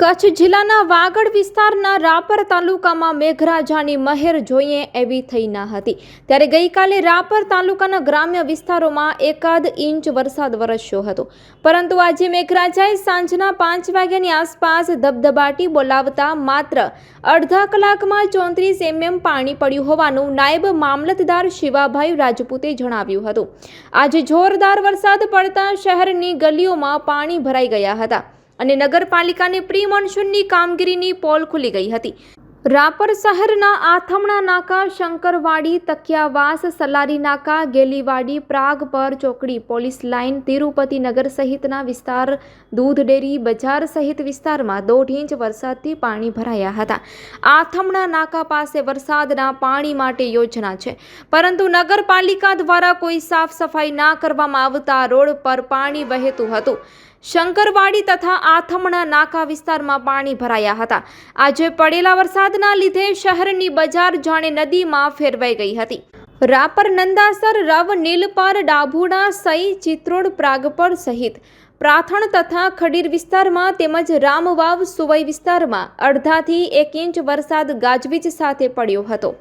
કચ્છ જિલ્લાના વાગડ વિસ્તારના રાપર તાલુકામાં મેઘરાજાની મહેર જોઈએ એવી થઈ ન હતી. ત્યારે ગઈકાલે રાપર તાલુકાના ગ્રામ્ય વિસ્તારોમાં એકાદ ઇંચ વરસાદ વરસ્યો હતો. પરંતુ આજે મેઘરાજાએ સાંજના પાંચ વાગ્યાની આસપાસ ધબધબાટી બોલાવતા માત્ર અડધા કલાકમાં ચોત્રીસ એમએમ પાણી પડ્યું હોવાનું નાયબ મામલતદાર શિવાભાઈ રાજપૂતે જણાવ્યું હતું. આજે જોરદાર વરસાદ પડતા શહેરની ગલીઓમાં પાણી ભરાઈ ગયા હતા. અને નગરપાલિકાની પ્રી મોન્સૂનની કામગીરીની પોલ ખુલી ગઈ હતી. રાપર શહેરના આથમણા નાકા, શંકરવાડી, તકિયાવાસ, સલારી નાકા, ગેલીવાડી, પ્રાગ પર ચોકડી, પોલીસ લાઇન, તિરુપતિ નગર સહિતના વિસ્તાર, દૂધ ડેરી, બજાર સહિત વિસ્તારમાં દોઢ ઇંચ વરસાદથી પાણી ભરાયા હતા. આથમણા નાકા પાસે વરસાદના પાણી માટે યોજના છે. પરંતુ નગરપાલિકા દ્વારા કોઈ સાફ સફાઈ ના કરવામાં આવતા રોડ પર પાણી વહેતું હતું. શંકરવાડી તથા આથમણા નાકા વિસ્તારમાં પાણી ભરાયા હતા. આજે પડેલા વરસાદના લીધે શહેરની બજાર જાણે નદીમાં ફેરવાઈ ગઈ હતી. રાપર, નંદાસર, રવ, નીલપર, ડાભુડા, સઈ, ચિત્રોડ પ્રાગપર સહિત પ્રાથણ તથા ખડીર વિસ્તારમાં તેમજ રામવાવ, સુવઈ વિસ્તારમાં અડધાથી એક ઇંચ વરસાદ ગાજવીજ સાથે પડ્યો હતો.